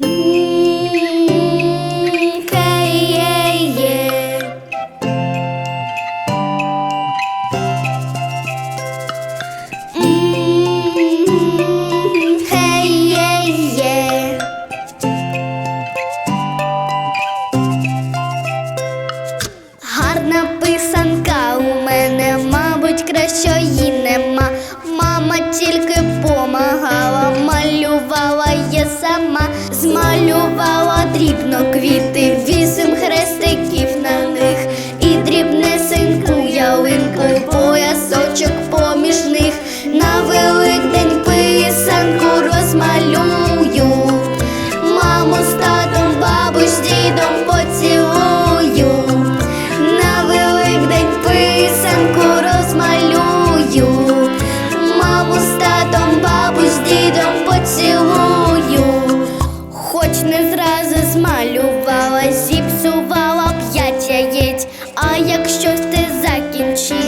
Hmm.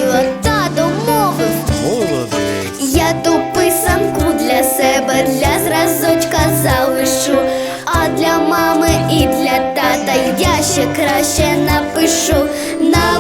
зробила та домовив. Молодець. Я ту писанку для себе, для зразочка залишу, а для мами і для тата я ще краще напишу. На